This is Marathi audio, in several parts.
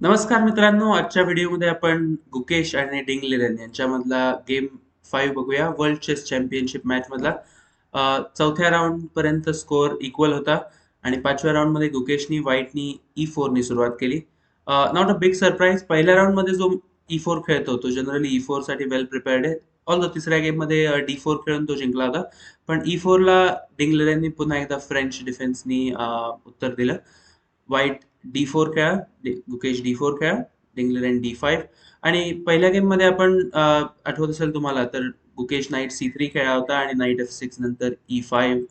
नमस्कार मित्रांनो आजच्या व्हिडिओमध्ये आपण गुकेश आणि डिंग लिरेन यांच्यामधला गेम फाईव्ह बघूया. वर्ल्ड चेस चॅम्पियनशिप मॅचमधला चौथ्या राऊंडपर्यंत स्कोअर इक्वल होता आणि पाचव्या राऊंडमध्ये गुकेशनी व्हाईटनी ई फोरनी सुरुवात केली. नॉट अ बिग सरप्राईज पहिल्या राऊंडमध्ये जो e ई फोर खेळतो तो जनरली ई फोरसाठी वेल प्रिपेअर्ड आहे. ऑल तिसऱ्या गेममध्ये डी फोर खेळून तो जिंकला होता. पण e ई फोरला डिंग लिरेननी पुन्हा एकदा फ्रेंच डिफेन्सनी उत्तर दिलं. व्हाईट डी फोर खेळा गुकेश डी फोर खेळा डिंगलर डी फाईव्ह आणि पहिल्या गेममध्ये आपण आठवत असेल तुम्हाला तर गुकेश नाईट सी थ्री खेळला होता आणि नाईट एफ सिक्स नंतर e five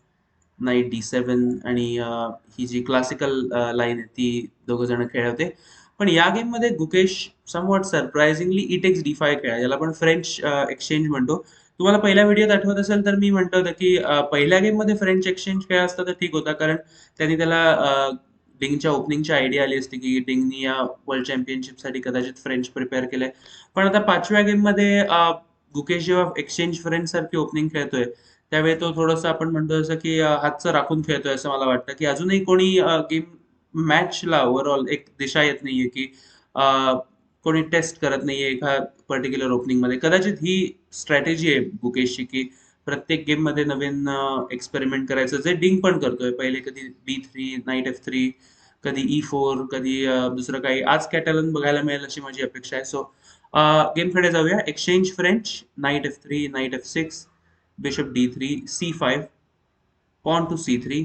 knight d seven आणि ही जी क्लासिकल लाईन आहे ती दोघं जण खेळले होते. पण या गेममध्ये Gukesh somewhat surprisingly e takes d five खेळा ज्याला आपण फ्रेंच एक्सचेंज म्हणतो. तुम्हाला पहिल्या व्हिडिओत आठवत असेल तर मी म्हणतो होतं की पहिल्या गेममध्ये फ्रेंच एक्सचेंज खेळ असता तर ठीक होता कारण त्यांनी त्याला डिंगच्या ओपनिंगची आयडिया आली असती की डिंगनी या वर्ल्ड चॅम्पियनशिपसाठी कदाचित फ्रेंच प्रिपेअर केलंय. पण आता पाचव्या गेममध्ये गुकेश जेव्हा एक्सचेंज फ्रेंड सारखी ओपनिंग खेळतोय त्यावेळी तो थोडंसं आपण म्हणतो जसं की हातचं राखून खेळतोय असं मला वाटतं. की अजूनही कोणी गेम मॅचला ओव्हरऑल एक दिशा येत नाहीये की कोणी टेस्ट करत नाहीये एका पर्टिक्युलर ओपनिंगमध्ये. कदाचित ही स्ट्रॅटेजी आहे गुकेशची की प्रत्येक गेममध्ये नवीन एक्सपेरिमेंट करायचं. जे डिंग पण करतोय. पहिले कधी b three knight f three कधी e ई फोर कधी दुसरं काही. आज कॅटलन बघायला मिळेल अशी माझी अपेक्षा आहे. सो गेमकडे जाऊया. Exchange French knight f three knight f six bishop d three c five pawn to c three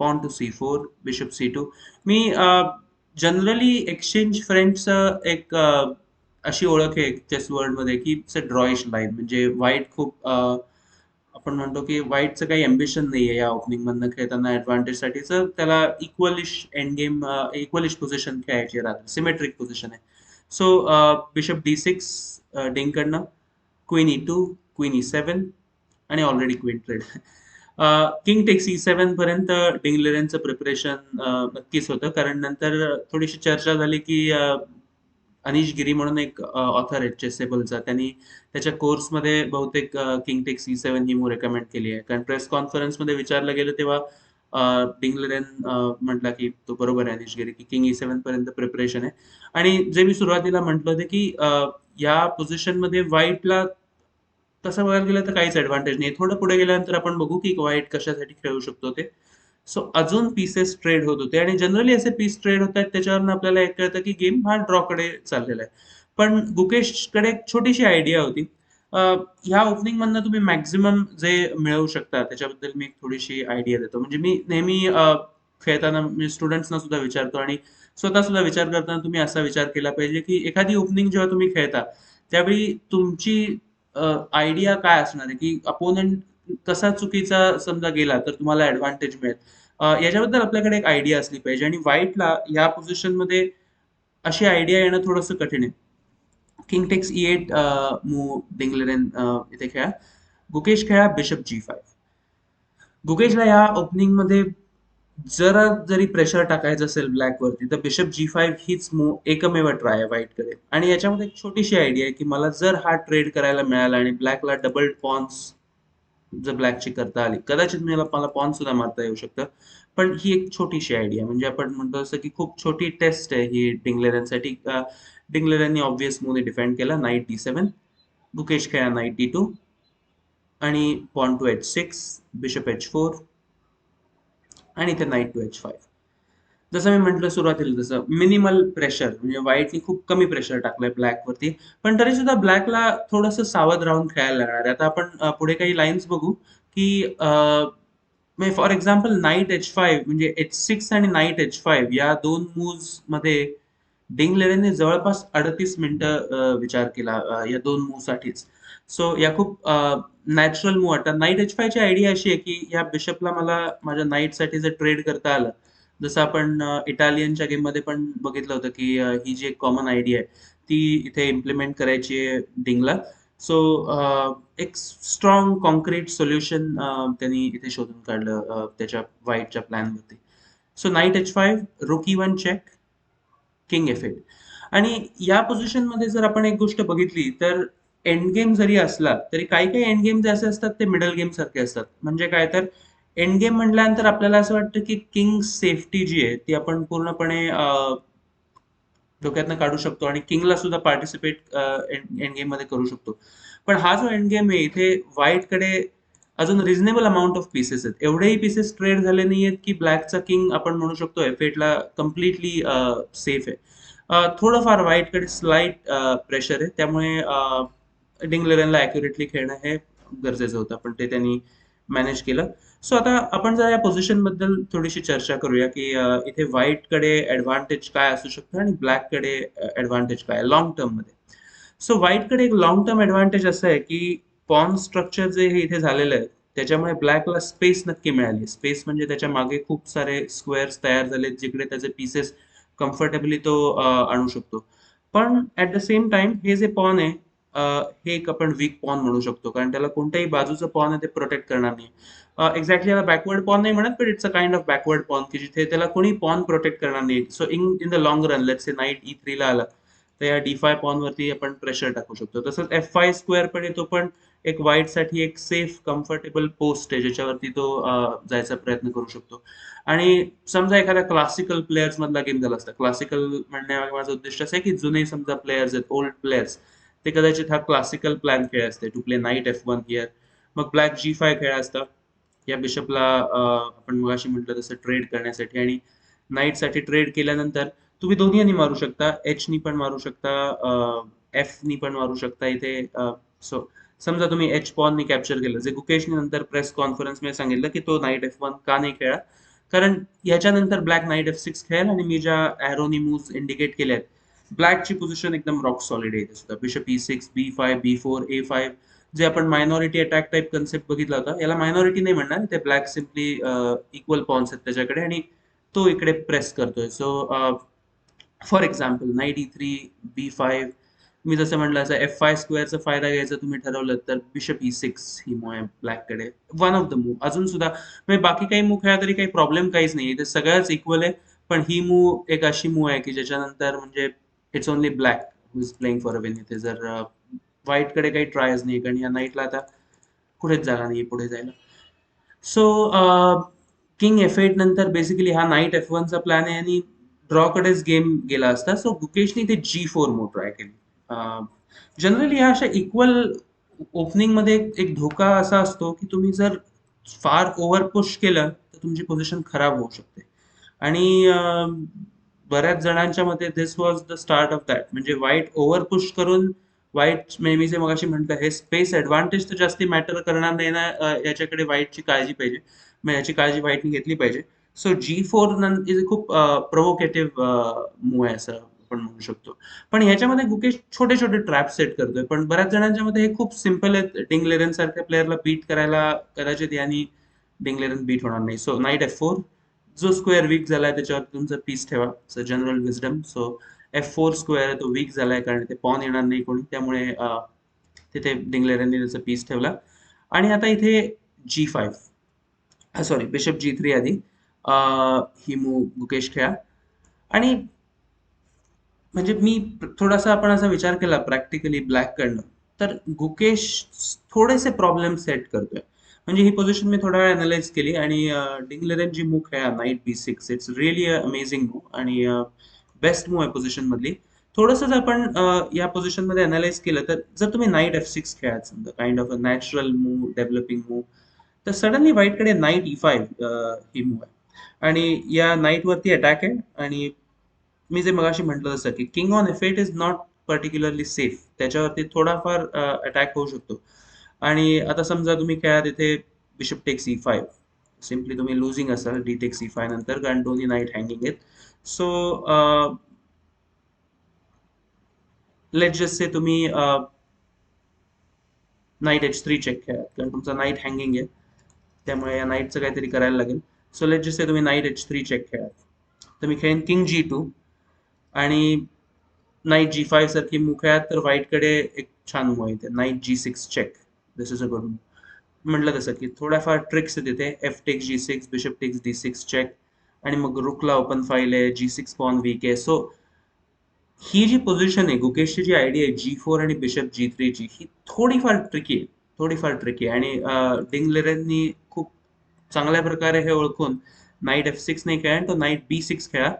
pawn to c four bishop c two me generally exchange फ्रेंचचं एक अशी ओळख आहे चेस वर्ल्डमध्ये की इट्स म्हणजे अ ड्रॉइश लाईन म्हणजे व्हाईट खूप आपण म्हणतो की व्हाईटचं काही अम्बिशन नाहीये या ओपनिंग मधनं खेळताना ऍडव्हान्टेज साठीच त्याला equalish end game equalish position खेळायची राहते सिमेट्रिक पोझिशन आहे. So bishop D six डिंकडनं queen e two queen e seven आणि already queen trade king takes e seven पर्यंत डिंगलेरनचं प्रिपरेशन नक्कीच होतं. कारण नंतर थोडीशी चर्चा झाली की अनिश गिरी म्हणून एक ऑथर आहे चेसेबलचा त्यांनी त्याच्या कोर्समध्ये बहुतेक किंग टेक्स सेवन ही मूव रेकमेंड केली आहे. कारण प्रेस कॉन्फरन्समध्ये विचारलं गेलं तेव्हा डिंगलेन म्हटला की तो बरोबर आहे अनिश गिरी की किंग ई सेवन पर्यंत प्रिपरेशन आहे. आणि जे मी सुरुवातीला म्हटलं होतं की या पोझिशनमध्ये व्हाईटला तसं बघायला गेलं तर काहीच ऍडव्हान्टेज नाही. थोडं पुढे गेल्यानंतर आपण बघू की व्हाईट कशासाठी खेळू शकतो ते. सो अजून पीसेस ट्रेड होत होते. आणि जनरली असे पीस ट्रेड होत आहेत त्याच्यावरून आपल्याला एक कळतं की गेम हा ड्रॉकडे चाललेला आहे. पण गुकेशकडे एक छोटीशी आयडिया होती. ह्या ओपनिंग मधनं तुम्ही मॅक्झिमम जे मिळवू शकता त्याच्याबद्दल मी एक थोडीशी आयडिया देतो. म्हणजे मी नेहमी खेळताना मी स्टुडंट्सना सुद्धा विचारतो आणि स्वतः सुद्धा विचार करताना तुम्ही असा विचार केला पाहिजे की एखादी ओपनिंग जेव्हा तुम्ही खेळता त्यावेळी तुमची आयडिया काय असणार आहे? की अपोनंट कसा चुकीचा समजा गेला तर तुम्हाला ऍडव्हान्टेज मिळेल. याच्याबद्दल आपल्याकडे एक आयडिया असली पाहिजे आणि व्हाईटला या पोझिशनमध्ये अशी आयडिया येणं थोडंसं कठीण आहे. King takes e eight move Ding Liren इथे खेळा. गुकेश खेळा बिशप जी फाईव्ह गुकेशला या ओपनिंगमध्ये जरा जरी प्रेशर टाकायचं असेल ब्लॅक वरती तर बिशप जी फाईव्ह हीच मूव एकमेव ट्राय आहे व्हाईटकडे आणि याच्यामध्ये एक छोटीशी आयडिया आहे की मला जर हा ट्रेड करायला मिळाला आणि ब्लॅकला डबल पॉन्स जर ब्लॅकची करता आली कदाचित मला मला पॉन सुद्धा मारता येऊ शकतं. पण ही एक छोटीशी आयडिया म्हणजे आपण म्हणतो असं की खूप छोटी टेस्ट आहे ही डिंगलेरांसाठी डिंगलेरांनी ऑब्विस मूवने डिफेंड केला नाईट डी सेवन बुकेश खेळा नाईट डी टू आणि pawn to h six bishop h four आणि इथे नाईट टू एच फाईव्ह जसं मी म्हटलं सुरुवातीला जसं मिनिमल प्रेशर म्हणजे व्हाईटनी खूप कमी प्रेशर टाकलंय ब्लॅक वरती. पण तरी सुद्धा ब्लॅकला थोडंसं सावध राहून खेळायला लागणार आहे. आता आपण पुढे काही लाईन्स बघू की for example knight h five म्हणजे एच सिक्स म्हणजे आणि नाईट एच फाईव्ह या दोन मूव्जमध्ये डिंगलेरेने जवळपास अडतीस मिनिटं विचार केला या दोन मूव्ह साठीच. सो या खूप नॅचरल मूव्ह वाटतात. नाईट एच फायची आयडिया अशी आहे की या बिशपला मला माझ्या नाईटसाठी जर ट्रेड करता आलं जसं आपण इटालियनच्या गेममध्ये पण बघितलं होतं की ही जी एक कॉमन आयडिया आहे ती इथे इम्प्लिमेंट करायची आहे डिंगला. सो एक स्ट्रॉंग कॉन्क्रीट सोल्युशन त्यांनी इथे शोधून काढलं त्याच्या व्हाईटच्या प्लॅनवरती so knight h five rook e one check king f eight आणि या पोझिशनमध्ये जर आपण एक गोष्ट बघितली तर एंड गेम जरी असला तरी काही काही एंड गेम जे असे असतात ते मिडल गेम सारखे असतात. म्हणजे काय तर एंड गेम म्हटल्यानंतर आपल्याला असं वाटतं की किंग सेफ्टी जी आहे ती आपण पूर्णपणे डोक्यातनं काढू शकतो आणि किंगला सुद्धा पार्टिसिपेट एंड गेममध्ये करू शकतो. पण हा जो एंड गेम आहे इथे व्हाईटकडे अजून रिझनेबल अमाऊंट ऑफ पीसेस आहेत. एवढेही पीसेस ट्रेड झाले नाही आहेत की ब्लॅकचा किंग आपण म्हणू शकतो एफ एटला कम्प्लिटली सेफ आहे. थोडंफार व्हाईटकडे स्लाइट प्रेशर आहे. त्यामुळे डिंगलेरनला अॅक्युरेटली खेळणं हे गरजेचं होतं. पण ते त्यांनी मॅनेज केलं. सो आता आपण जर या पोझिशनबद्दल थोडीशी चर्चा करूया की इथे व्हाईटकडे ऍडव्हान्टेज काय असू शकतं आणि ब्लॅककडे ऍडव्हान्टेज काय लॉंग टर्ममध्ये? सो व्हाईटकडे एक लॉंग टर्म ऍडव्हान्टेज असं आहे की पॉन स्ट्रक्चर जे हे इथे झालेलं आहे त्याच्यामुळे ब्लॅकला स्पेस नक्की मिळाली स्पेस म्हणजे त्याच्यामागे खूप सारे स्क्वेअर्स तयार झाले जिकडे त्याचे पीसेस कम्फर्टेबली तो आणू शकतो. पण ऍट द सेम टाइम हे जे पॉन आहे हे एक आपण वीक पॉन म्हणू शकतो कारण त्याला कोणत्याही बाजूचं पॉन आहे ते प्रोटेक्ट करणार नाही. एक्झॅक्टली याला बॅकवर्ड पॉन नाही म्हणत पण it's a kind of backward pawn की जिथे त्याला कोणी पॉन प्रोटेक्ट करणार नाही. So in in the long run let's say knight e थ्रीला आला तर या डी फाय पॉन वरती आपण प्रेशर टाकू शकतो. तसंच एफ फाय स्क्वेअर पण येतो पण एक वाईटसाठी एक सेफ कम्फर्टेबल पोस्ट आहे ज्याच्यावरती तो जायचा प्रयत्न करू शकतो. आणि समजा एखाद्या क्लासिकल प्लेयर्स मधला गेम झाला असता. क्लासिकल म्हणण्या माझं उद्दिष्ट असं आहे की जुने समजा प्लेयर्स आहेत ओल्ड प्लेयर्स ते कदाचित हा क्लासिकल प्लॅन खेळ असते. To play knight f one here मग ब्लॅक जी फाय खेळ असतं. या बिशपला आपण मगाशी म्हटलं तसं ट्रेड करण्यासाठी आणि नाईटसाठी ट्रेड केल्यानंतर तुम्ही दोन्ही मारू शकता. एचनी पण मारू शकता एफ नी पण मारू शकता. इथे सो समजा तुम्ही एच पॉननी कॅप्चर केलं. जे गुकेशने नंतर प्रेस कॉन्फरन्समध्ये सांगितलं की तो नाईट एफ वन का नाही खेळा? कारण याच्यानंतर ब्लॅक नाईट एफ सिक्स खेळेल आणि मी ज्या ॲरोनी मूव्ह इंडिकेट केल्या आहेत ब्लॅकची पोझिशन एकदम रॉक सॉलिड आहे. सुद्धा bishop e six b five b four a five जे आपण मायनॉरिटी अटॅक टाईप कन्सेप्ट बघितला होता याला मायनॉरिटी नाही म्हणणार ते ब्लॅक सिम्पली इक्वल पॉन्स आहेत त्याच्याकडे आणि तो इकडे प्रेस करतोय. So for example knight e three b five मी जसं म्हटलं असं एफ फाय स्क्वेअरचा फायदा घ्यायचा तुम्ही ठरवलं तर बिशप ई सिक्स ही मूव आहे ब्लॅककडे वन ऑफ द मूव अजून सुद्धा म्हणजे बाकी काही मूव खेळा तरी काही प्रॉब्लेम काहीच नाही ते सगळ्याच इक्वल आहे पण ही मूव एक अशी मूव आहे की ज्याच्यानंतर म्हणजे it's only black who is playing for a win इथे जर व्हाईटकडे काही ट्रायच नाही कारण या नाईटला आता कुठेच जागा नाही पुढे जायला. सो किंग एफ एट नंतर बेसिकली हा नाईट एफ वनचा प्लॅन आहे आणि ड्रॉकडेच गेम गेला असता. सो गुकेशने ते जी फोर मूव ट्राय केली. जनरली ह्या अशा इक्वल ओपनिंगमध्ये एक धोका असा असतो की तुम्ही जर फार ओव्हर पुश केलं तर तुमची पोझिशन खराब होऊ शकते. आणि बऱ्याच जणांच्या मते this was the start of that म्हणजे वाईट ओव्हर पुश करून वाईट मी जे मगाशी म्हटलं हे स्पेस ॲडव्हान्टेज तर जास्ती मॅटर करणार नाही ना याच्याकडे वाईटची काळजी पाहिजे. मग याची काळजी वाईटने घेतली पाहिजे. सो जी फोर इज खूप प्रोव्होकेटिव्ह मूव आहे असं आपण म्हणू शकतो. पण ह्याच्यामध्ये गुकेश छोटे छोटे ट्रॅप सेट करतोय. पण बऱ्याच जणांच्या मध्ये हे खूप सिंपल आहेत. डिंगलेरन सारख्या प्लेअरला बीट करायला कदाचित यांनी डिंगलेरन बीट होणार नाही. सो नाईट एफ फोर जो स्क्वेअर वीक झालाय त्याच्यावर तुमचा पीस ठेवा. So general wisdom so f four square आहे तो वीक झाला आहे कारण ते पॉन येणार नाही कोणी. त्यामुळे तिथे डिंगलेरांनी त्याचा पीस ठेवला. आणि आता इथे g five sorry bishop g three आधी. ही मू गुकेश खेळा. आणि म्हणजे मी थोडासा आपण असा विचार केला प्रॅक्टिकली ब्लॅक कडनं तर गुकेश थोडेसे प्रॉब्लेम सेट करतोय. म्हणजे ही पोझिशन मी थोडा वेळ अनालाइज केली आणि डिंगलेरन जी मूव खेळा knight b six it's really amazing move आणि बेस्ट मूव आहे पोझिशन मधली. थोडंसं जर आपण या पोझिशनमध्ये अनालाइज केलं तर जर तुम्ही नाईट एफ सिक्स खेळात समजा kind of e a natural move developing move तर सडनली व्हाईटकडे नाईट ई फाईव्ह ही मूव आहे. आणि या नाईट वरती अटॅक आहे आणि मी जे मगाशी म्हटलं तसं की king on f eight is not particularly safe त्याच्यावरती थोडाफार अटॅक होऊ शकतो. आणि आता समजा तुम्ही खेळात इथे bishop take c five simply तुम्ही लुझिंग असाल डी टेक सी फाय नंतर कारण दोन्ही नाईट हँगिंग आहेत. सो लेट जस्ट से तुम्ही नाईट एच थ्री चेक खेळात कारण तुमचा नाईट हँगिंग आहे. त्यामुळे या नाईटचं काहीतरी करायला लागेल. सो लेट जस्ट से तुम्ही नाईट एच थ्री चेक खेळात तर मी खेळेन किंग जी टू आणि नाईट जी फाईव्ह सारखी मूव खेळात तर व्हाईटकडे एक छान मूव आहे knight g six check this is a good move म्हटलं तसं की थोड्याफार ट्रिक्स आहेत तिथे f takes g six bishop takes d six check आणि मग रुकला ओपन फाईल आहे जी सिक्स पॉन वीक आहे. सो ही जी पोझिशन आहे गुकेशची जी आयडिया आहे जी फोर आणि बिशप जी थ्रीची ही थोडीफार ट्रिकी आहे थोडीफार ट्रिकी आहे. आणि डिंगलेरननी खूप चांगल्या प्रकारे हे ओळखून नाईट एफ सिक्स नाही खेळा आणि तो नाईट बी सिक्स खेळा.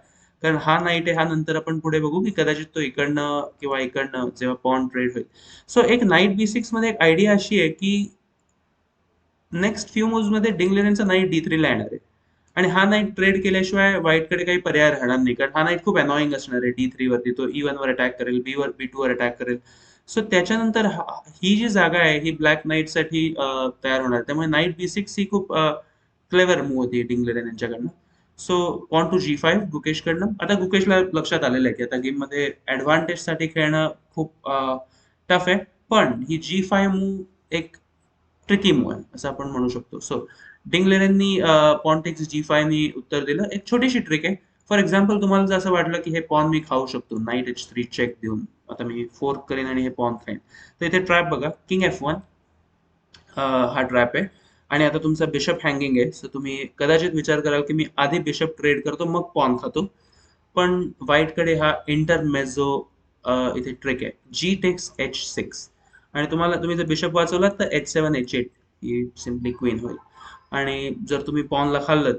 कारण हा नाईट आहे हा नंतर आपण पुढे बघू की कदाचित तो इकडनं किंवा इकडनं जेव्हा पॉन ट्रेड होईल. सो एक नाईट बी सिक्समध्ये एक आयडिया अशी आहे की नेक्स्ट फ्यू मूव्हमध्ये डिंगलेरनचा नाईट डी थ्रीला येणार आहे. आणि हा नाईट ट्रेड केल्याशिवाय व्हाईटकडे काही पर्याय राहणार नाही. कारण हा नाईट खूप अनॉइंग असणार आहे. डी थ्री वरती तो e ई वन वर अटॅक करेल बी वर बी टू वर अटॅक करेल. सो त्याच्यानंतर ही जी जागा आहे ही ब्लॅक नाईटसाठी तयार होणार. त्यामुळे नाईट बी सिक्स ही खूप क्लेवर मूव होती Ding Liren यांच्याकडनं. So pawn to g five गुकेशकडनं. आता गुकेशला लक्षात आलेलं आहे की आता गेममध्ये ऍडव्हान्टेजसाठी खेळणं खूप टफ आहे. पण ही जी फाईव्ह मूव एक ट्रिकी मूव आहे असं आपण म्हणू शकतो. सो डिंगलेरननी पॉन्टेक्स जी फायनी उत्तर दिलं. एक छोटीशी ट्रिक आहे. फॉर एक्झाम्पल तुम्हाला जर असं वाटलं की हे पॉन मी खाऊ शकतो. नाईट एच थ्री चेक देऊन. आता मी फोर्क करेन आणि हे पॉन खाईन. तर इथे ट्रॅप बघा. किंग एफ वन हा ट्रॅप आहे. आणि आता तुमचा बिशप हँगिंग आहे. सो तुम्ही कदाचित विचार कराल की मी आधी बिशप ट्रेड करतो मग पॉन खातो. पण व्हाईटकडे हा इंटर मेझो इथे ट्रिक आहे. जी टेक्स एच सिक्स आणि तुम्हाला तुम्ही जर बिशप वाचवलात तर एच सेवन एच एट ही सिम्पली क्वीन होईल. आणि जर तुम्ही पॉनला खाल्लं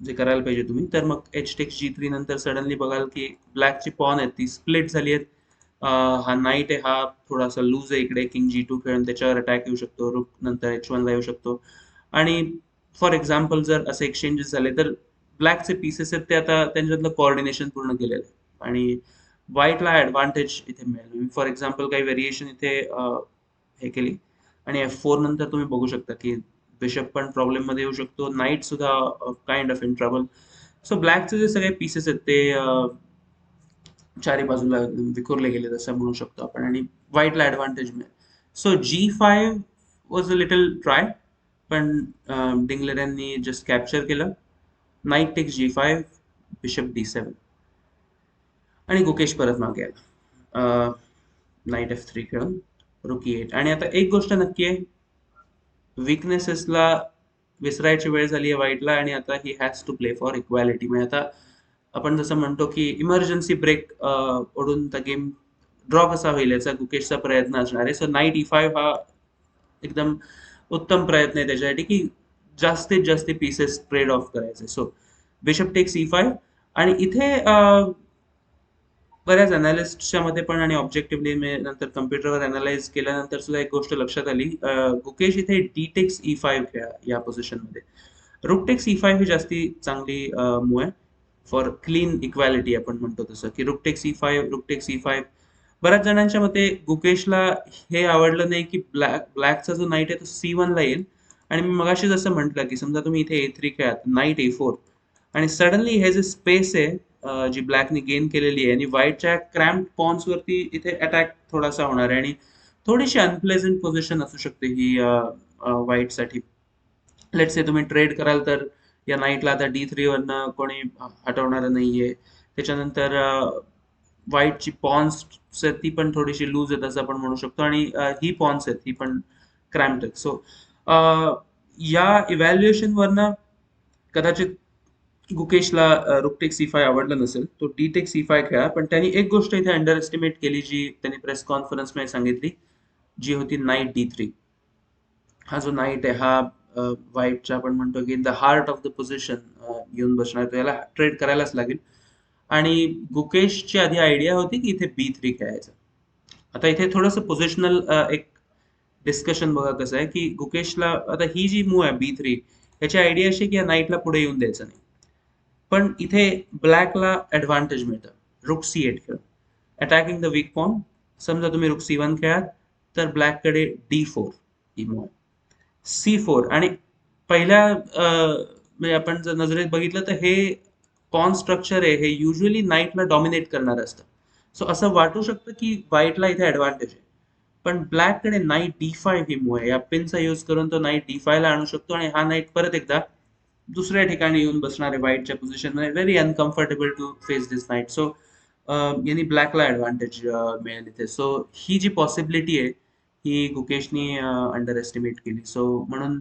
जे करायला पाहिजे तुम्ही तर मग एच टेक्स जी थ्री नंतर सडनली बघाल की ब्लॅकची पॉन आहेत ती स्प्लिट झाली आहेत. हा नाईट आहे हा थोडासा लूज आहे इकडे किंग जी टू खेळून त्याच्यावर अटॅक येऊ शकतो रुक नंतर एच ला येऊ शकतो. आणि फॉर एक्झाम्पल जर असे एक्सचेंजेस झाले तर ब्लॅकचे पीसेस आहेत ते आता त्यांच्यातलं कोऑर्डिनेशन पूर्ण केलेलं आहे. आणि व्हाईटला ॲडव्हान्टेज इथे मिळेल. फॉर एक्झाम्पल काही व्हेरिएशन इथे हे केली. आणि एफ फोर नंतर तुम्ही बघू शकता की बिशप पण प्रॉब्लेममध्ये येऊ शकतो. नाईट सुद्धा kind of in trouble so ब्लॅकचे जे सगळे पीसेस आहेत ते चारी बाजूला विखुरले गेले असं म्हणू शकतो आपण. आणि व्हाईटला ॲडव्हान्टेज मिळेल. So g five was a little try पण डिंगलर जस्ट कॅप्चर केलं. Knight takes g five bishop d seven आणि गुकेश परत मागे आला. नाईट एफ थ्री खेळून रुकी एट आणि आता एक गोष्ट नक्की आहे. विकनेसेसला विसरायची वेळ झाली आहे वाईटला आणि आता he has to play for equality म्हणजे आता आपण जसं म्हणतो की इमर्जन्सी ब्रेक ओढून त्या गेम ड्रॉ कसा होईल याचा गुकेशचा प्रयत्न असणार आहे. सो नाईट ई फाईव्ह हा एकदम उत्तम प्रयत्न आहे त्याच्यासाठी की जास्तीत जास्त पीसेस ट्रेड ऑफ करायचे. So bishop takes e five आणि इथे बऱ्याच अनालिस्टच्या मध्ये पण आणि ऑब्जेक्टिव्हली मी नंतर कम्प्युटरवर अनालाइज केल्यानंतर सुद्धा एक गोष्ट लक्षात आली. गुकेश इथे डी टेक्स ई फाईव्ह खेळा या पोझिशनमध्ये मध्ये. ई फाईव्ह e ही जास्ती चांगली मूव आहे. फॉर क्लीन इक्वॅलिटी आपण म्हणतो तसं. की rook takes e five rook takes e five बऱ्याच जणांच्या मते गुकेशला हे आवडलं नाही की ब्लॅक ब्लॅकचा जो नाईट आहे तो सी ला येईल. आणि मी मगाशी जसं म्हटलं की समजा तुम्ही इथे ए थ्री खेळात नाईट ए फोर आणि सडनली हे जे स्पेस आहे जी ब्लॅकने गेन केलेली आहे. आणि व्हाईटच्या क्रॅम्प पॉन्सवरती इथे अटॅक थोडासा होणार आहे. आणि थोडीशी अनप्लेझंट पोझिशन असू शकते ही व्हाईटसाठी. लेट्स से तुम्ही ट्रेड कराल तर या नाईटला आता डी थ्री वरनं कोणी हटवणार नाहीये. त्याच्यानंतर व्हाईटची पॉन्स आहेत ती पण थोडीशी लूज आहेत असं आपण म्हणू शकतो. आणि ही पॉन्स आहेत ही पण क्रॅम्प्ड आहेत. सो या इव्हॅल्युएशन वरनं कदाचित गुकेशला रुकटेक सी फाय आवडलं नसेल तो डी टेक सी फाय खेळा पण त्यांनी एक गोष्ट इथे अंडर एस्टिमेट केली जी त्यांनी प्रेस कॉन्फरन्समध्ये सांगितली जी होती नाईट डी थ्री हा जो नाईट आहे हा व्हाईटचा आपण म्हणतो की the heart of the position येऊन बसणार तो याला ट्रेड करायलाच लागेल. आणि गुकेशची आधी आयडिया होती की इथे बी थ्री खेळायचं. आता इथे थोडस पोझिशनल एक डिस्कशन बघा कसं आहे की गुकेशला आता ही जी मूव आहे बी थ्री याची आयडिया अशी की या नाईटला पुढे येऊन द्यायचं नाही. पण इथे ब्लॅकला ऍडव्हान्टेज मिळतं. रुक सी एट खेळ. अटॅकिंग द वीक पॉन समजा तुम्ही रुक सी वन खेळात तर ब्लॅककडे डी फोर इमो सी फोर आणि पहिल्या म्हणजे आपण जर नजरेत बघितलं तर हे पॉन स्ट्रक्चर आहे हे युजली नाईटला डॉमिनेट करणार असतं. सो असं वाटू शकतं की व्हाईटला इथे ऍडव्हान्टेज आहे. पण ब्लॅककडे नाईट डी फाय ही आहे. या पिनचा यूज करून तो नाईट डी फायला आणू शकतो आणि हा नाईट परत एकदा दुसऱ्या ठिकाणी येऊन बसणार आहे व्हाईटच्या position very uncomfortable to face this knight so यांनी ब्लॅकला ॲडव्हान्टेज मिळेल इथे सो ही जी पॉसिबिलिटी आहे ही गुकेशनी uh, अंडर एस्टिमेट केली. सो म्हणून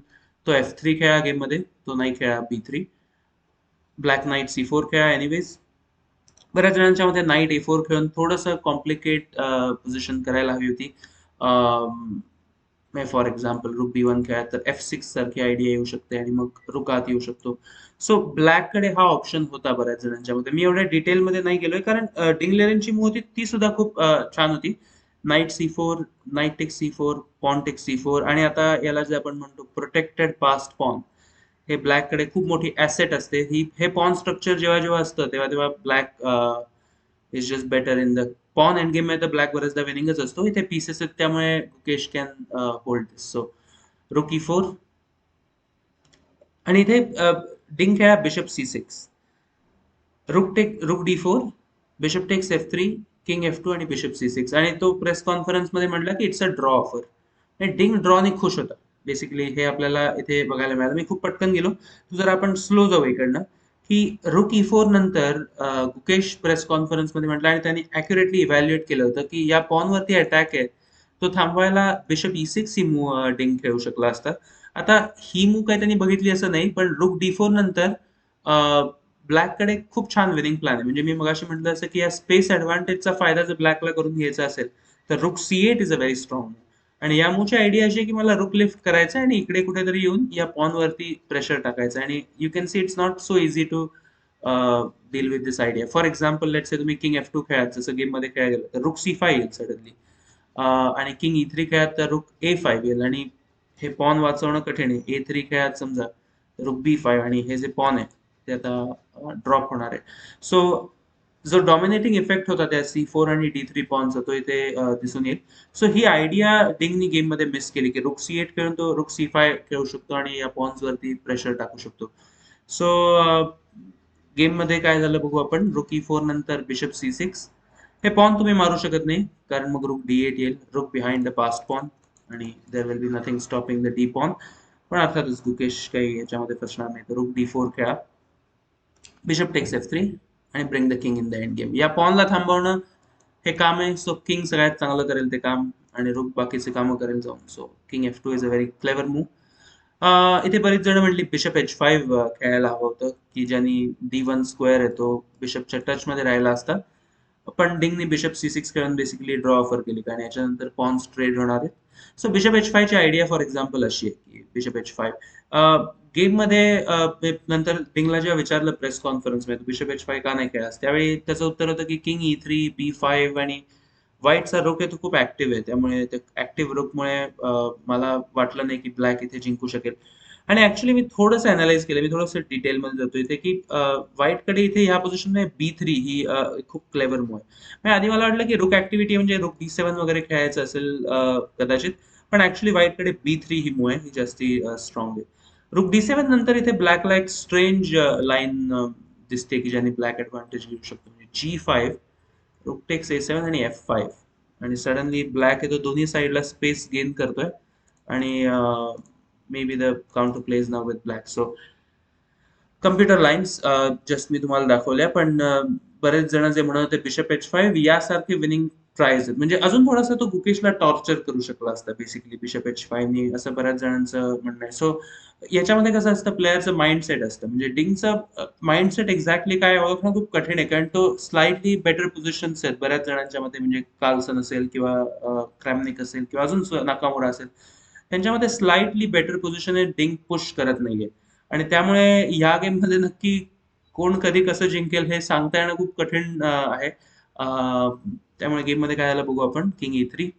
तो एफ थ्री खेळा गेममध्ये तो नाही खेळा b three black knight c four खेळा एनिवेज बऱ्याच जणांच्या मध्ये नाईट ए फोर खेळून थोडंसं कॉम्प्लिकेट पोझिशन uh, करायला हवी होती. Um, मे फॉर एक्झाम्पल रुक बी वन खेळा तर एफ सिक्स सारखी आयडिया येऊ शकते आणि मग रुकात येऊ शकतो. सो ब्लॅककडे हा ऑप्शन होता बऱ्याच जणांच्या मध्ये मी एवढ्या डिटेलमध्ये नाही गेलोय कारण डिंगलेरनची मूव होती ती सुद्धा खूप छान होती. Knight c four knight take c four pawn take c four आणि आता याला जे आपण म्हणतो प्रोटेक्टेड पास्ट पॉन हे ब्लॅककडे खूप मोठी ॲसेट असते. ही हे पॉन स्ट्रक्चर जेव्हा जेव्हा असतं तेव्हा तेव्हा black is just better in the pawn end game black बरेचदा विनिंगच असतो. इथे पीसेस आहेत त्यामुळे Gukesh can hold so rook e four आणि इथे uh, डिंग खेळा bishop c six rook take rook d four bishop takes f three king f two आणि बिशप सी सिक्स आणि तो प्रेस कॉन्फरन्समध्ये म्हटला की it's a draw offer Ding ड्रॉने खुश होता बेसिकली हे आपल्याला इथे बघायला मिळालं. मी खूप पटकन गेलो. जर आपण स्लो जाऊ इकडनं. की रुक ई फोर नंतर गुकेश प्रेस कॉन्फरन्समध्ये म्हटलं आणि त्यांनी अॅक्युरेटली इव्हॅल्युएट केलं होतं की या पॉनवरती वरती अटॅक आहे तो थांबवायला बिशप ई सिक्स ही मूव डिंग खेळू शकला असता. आता ही मूव काही त्यांनी बघितली असं नाही पण रुक डी फोर नंतर ब्लॅककडे खूप छान विनिंग प्लॅन आहे. म्हणजे मी मगाशी म्हटलं असं की या स्पेस ऍडव्हान्टेजचा फायदा जर ब्लॅकला करून घ्यायचा असेल तर rook c eight is a very strong आणि या मूच्या आयडिया अशी की मला रुक लिफ्ट करायचं आणि इकडे कुठेतरी येऊन या पॉन वरती प्रेशर टाकायचं आणि you can see it's not so easy to deal with this idea for example let say तुम्ही किंग एफ टू खेळात जसं गेममध्ये खेळायला गेलं तर रुक सी फाय येईल सडनली uh, आणि किंग ई थ्री खेळात तर रुक ए फाईव्ह येईल. आणि हे पॉन वाचवणं कठीण आहे. ए थ्री खेळात समजा रुक बी फाईव्ह आणि हे जे पॉन आहे ते आता uh, ड्रॉप होणार आहे. सो जो डॉमिनेटिंग इफेक्ट होता त्या सी फोर आणि डी थ्री पॉनचा तो इथे दिसून येईल. सो ही आयडिया डिंगनी गेममध्ये मिस केली की रुक सी एट खेळून तो रुक सी फाय खेळू शकतो आणि या पॉन्स वरती प्रेशर टाकू शकतो. सो गेममध्ये काय झालं बघू आपण रुक ई फोर नंतर बिशप सी सिक्स हे पॉन तुम्ही मारू शकत नाही कारण मग रुक डी एट येईल. रुक बिहाइंड द पास्ट पॉन आणि there will be nothing stopping the d pawn पण अर्थातच गुकेश काही याच्यामध्ये फसणार नाही तर रुक डी फोर खेळा. बिशप टेक्स एफ थ्री आणि bring the king in the end game या पॉनला थांबवणं हे काम आहे. सो किंग सगळ्यात चांगलं करेल ते काम आणि रुक बाकीचे कामं करेल जाऊन. So king f two is a very clever move इथे बरीच जण म्हणली बिशप एच फाईव्ह खेळायला हवं होतं की ज्यांनी डी वन स्क्वेअर येतो बिशपच्या टचमध्ये राहिला असता. पण डिंगनी बिशप सी सिक्स खेळून बेसिकली ड्रॉ ऑफर केली कारण याच्यानंतर पॉन्स ट्रेड होणार आहेत. सो बिशप एच फायची आयडिया फॉर एक्झाम्पल अशी आहे की बिशप एच फाईव्ह गेममध्ये नंतर पिंगला जेव्हा विचारलं प्रेस कॉन्फरन्समध्ये बिशप एच फाय का नाही खेळास त्यावेळी त्याचं उत्तर होतं की king e three b five आणि व्हाईटचा रोक आहे तो खूप ऍक्टिव्ह आहे. त्यामुळे ते ऍक्टिव्ह रोकमुळे मला वाटलं नाही की ब्लॅक इथे जिंकू शकेल. आणि ऍक्च्युली मी थोडंसं अनालाइज केलं. मी थोडंसं डिटेलमध्ये जातो इथे की व्हाईटकडे इथे ह्या पोझिशनमध्ये बी थ्री ही खूप क्लेवर मूव आहे म्हणजे आधी मला वाटलं की रुक ऍक्टिव्हिटी म्हणजे रुक बी सेवन वगैरे खेळायचं असेल कदाचित. पण ऍक्च्युली व्हाईटकडे बी थ्री ही मूव आहे ही जास्ती स्ट्रॉंग आहे. रुक डी सेवन नंतर इथे ब्लॅक लाईक स्ट्रेंज लाईन दिसते की ज्याने ब्लॅक ऍडव्हान्टेज घेऊ शकतो. म्हणजे G five rook takes a seven आणि एफ फाईव्ह आणि सडनली ब्लॅक आहे तो दोन्ही साईडला स्पेस गेन करतोय. आणि maybe the counter play's now with black so computer lines just मी तुम्हाला दाखवल्या पण uh, बरेच जण जे म्हणत होते बिशप एच फाईव्ह यासारखे विनिंग ट्रायज म्हणजे अजून थोडासा तो गुकेशला टॉर्चर करू शकला असता बेसिकली बिशप एच फायनी असं बऱ्याच जणांचं म्हणणं आहे. सो याच्यामध्ये कसं असतं प्लेअरचं माइंडसेट असतं. म्हणजे डिंगचं माइंडसेट एक्झॅक्टली काय ओळखणं खूप कठीण आहे. कारण तो स्लाइटली बेटर पोझिशन्स आहेत. बऱ्याच जणांच्या मध्ये म्हणजे कार्लसन असेल किंवा क्रॅमनिक असेल किंवा अजून नाकामोरा असेल. त्यांच्यामध्ये स्लाइटली बेटर पोझिशन आहे. डिंग पुश करत नाहीये. आणि त्यामुळे या गेममध्ये नक्की कोण कधी कसं जिंकेल हे सांगता येणं खूप कठीण आहे. त्यामुळे गेममध्ये काय आलं बघू आपण. किंग ई थ्री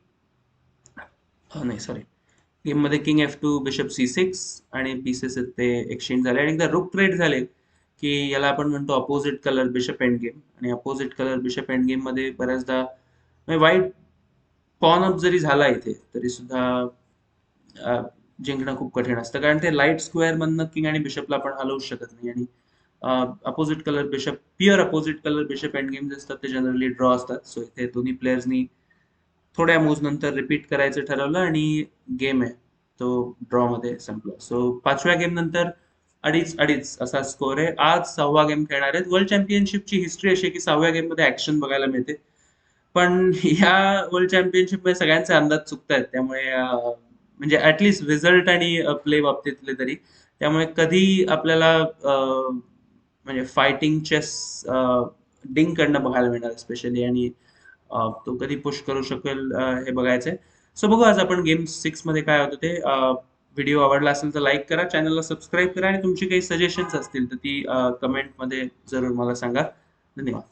नाही सॉरी गेममध्ये king f two bishop c six आणि पीसेस आहेत ते एक्सचेंज झाले. आणि एकदा रुक ट्रेड झाले की याला आपण म्हणतो opposite colour bishop end game आणि अपोजिट कलर बिशप एंड गेममध्ये बऱ्याचदा वाईट पॉन अप जरी झाला इथे तरी सुद्धा जिंकणं खूप कठीण असतं. कारण ते लाइट स्क्वेअरमधनं किंग आणि बिशपला आपण हलवू शकत नाही. आणि opposite colour bishop pure opposite colour bishop end game जे असतात ते जनरली ड्रॉ असतात. सो इथे दोन्ही प्लेयर्सनी थोड्या मूव्ह नंतर रिपीट करायचं ठरवलं आणि गेम आहे. तो ड्रॉ मध्ये संपला. सो पाचव्या गेम नंतर अडीच अडीच असा स्कोर आहे. आज सहावा गेम खेळणार आहेत. वर्ल्ड चॅम्पियनशिपची हिस्ट्री अशी आहे की सहाव्या गेममध्ये ऍक्शन बघायला मिळते. पण या वर्ल्ड चॅम्पियनशिपमध्ये सगळ्यांचे अंदाज चुकत आहेत. त्यामुळे म्हणजे ऍटलिस्ट रिझल्ट आणि प्ले बाबतीतले तरी. त्यामुळे कधी आपल्याला म्हणजे फायटिंग चेस डिंग कडनं बघायला मिळणार स्पेशली आणि तो कधी पुश करू शकेल हे बघायचंय. सो बघू आज आपण गेम सिक्समध्ये काय होतं ते व्हिडिओ आवडला असेल तर लाईक करा चॅनलला सबस्क्राईब करा आणि तुमची काही सजेशन्स असतील तर ती कमेंटमध्ये जरूर मला सांगा. धन्यवाद.